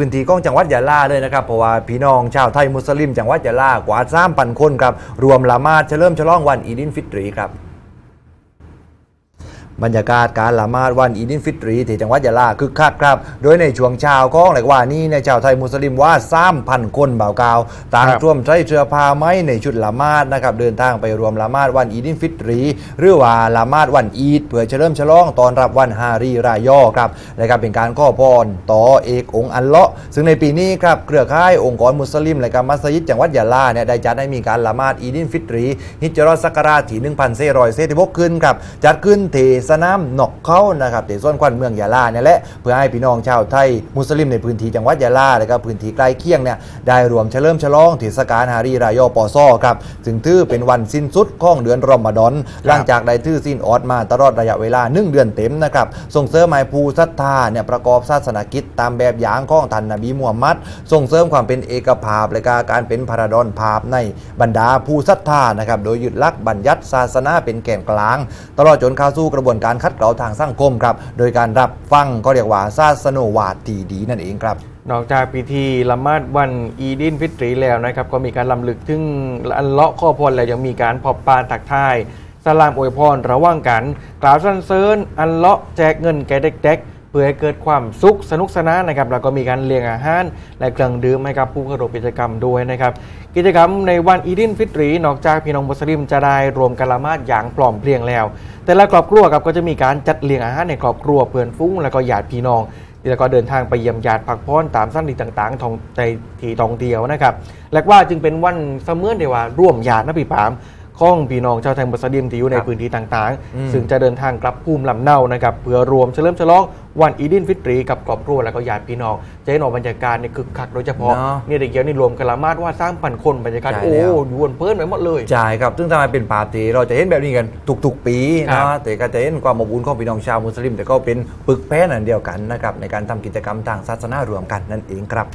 พื้นที่ของจังหวัดยะลาเลยนะครับเพราะว่าพี่น้องชาวไทยมุสลิมจังหวัดยะลากว่าสามพันคนครับรวมละหมาดเฉลิมฉลองวันอีดินฟิตรีครับ บรรยากาศการละหมาดวันอีดินฟิตรีที่จังหวัดยะลาคึกคักครับ โดยในช่วงเช้าของหลายว่านี้ในยชาวไทยมุสลิมว่าสามพันคนบ่าวกาวต่างครับร่วมใช้เสื้อผ้าไหมในชุดละหมาดนะครับเดินทางไปรวมละหมาดวันอีดินฟิตรี หรือว่าละหมาดวันอีดเพื่อเฉลิมฉลองตอนรับวันฮารีรายอครับและก็เป็นการข้อพรต่อเอกองค์อัลเลาะห์ซึ่งในปีนี้ครับเครือข่ายองค์กรมุสลิมและก็มัสยิดจังหวัดยะลาเนี่ยได้จัดให้มีการละหมาดอีดินฟิตรีฮิจรัสศักราชที่1446ขึ้นครับจัดขึ้นที่สนามนอกเขานะครับที่ส่วนควันเมืองยะลาเนี่ยแหละเพื่อให้พี่น้องชาวไทยมุสลิมในพื้นที่จังหวัดยะลาและก็พื้นที่ใกล้เคียงเนี่ยได้รวมเฉลิมฉลองเทศกาลฮารีรายอปอซอครับซึ่งถือเป็นวันสิ้นสุดของเดือนรอมฎอนหลังจากได้ถือสิ้นออดมาตลอดระยะเวลาหนึ่งเดือนเต็มนะครับส่งเสริมให้ผู้ศรัทธาเนี่ยประกอบศาสนกิจตามแบบอย่างของท่านนบีมูฮัมมัดส่งเสริมความเป็นเอกภาพและก็การเป็นพาราดอนภาพในบรรดาผู้ศรัทธานะครับโดยยึดหลักบัญญัติศาสนาเป็นแกนกลาง ตลอดจนเข้าสู่กระบวนการคัดเกลาทางสังคมครับ โดยการรับฟังก็เรียกว่าศาสโนวาตีดีนั่นเองครับนอกจากพิธีละหมาดวันอีดินฟิตรีแล้วนะครับก็มีการลำลึกถึงอันเลาะข้อพรแล้วยังมีการพอบปานตักทายสลามอวยพรระว่างกัน กล่าวสรรเสริญอันเลาะแจกเงินแก่เด็กๆ พื่อให้เกิดความสุขสนุกสนานนะครับแล้วก็มีการเลี้ยงอาหารและเครื่องดื่มให้กับผู้เข้าร่วมกิจกรรมด้วยนะครับกิจกรรมในวันอีดินฟิตรีนอกจากพี่น้องมุสลิมจะได้รวมกันละหมาดอย่างปลอมเพรียงแล้ว แต่ละครอบครัวครับก็จะมีการจัดเลี้ยงอาหารในครอบครัวเพื่อนฟุ้งและก็ญาติพี่น้องแล้วก็เดินทางไปเยี่ยมญาติพักผ่อนตามสถานที่ต่างๆทองในที่ท่องเที่ยวนะครับ และว่าจึงเป็นวันเสมือนเดียวว่าร่วมญาตินะพี่ปาม ของพี่น้องชาวไทยมุสลิมที่อยู่ในครับพื้นที่ต่างอืมๆซึ่งจะเดินทางกลับภูมิลำเนานะครับเพื่อรวมเฉลิมฉลองวันอีดินฟิตรีกับครอบครัวและก็ญาติพี่น้องจะเห็นว่าบรรยากาศเนี่ยคึกคักโดยเฉพาะเนาะเนี่ยเด็กเกียวนี่รวมกันละมาดว่าสร้างพันคนบรรยากาศใช่โอ้แล้ว ยวนเพิ่นไปหมดเลย ใช่ครับ ซึ่งทำไมเป็นปาร์ตี้เราจะเห็นแบบนี้กันทุกๆปีครันะบแต่ก็จะเห็นความอบอุ่นของพี่น้องชาวมุสลิม แต่ก็เป็นปึกแป้นอันเดียวกันนะครับในการทำกิจกรรมทางศาสนารวมกันนั่นเองครับ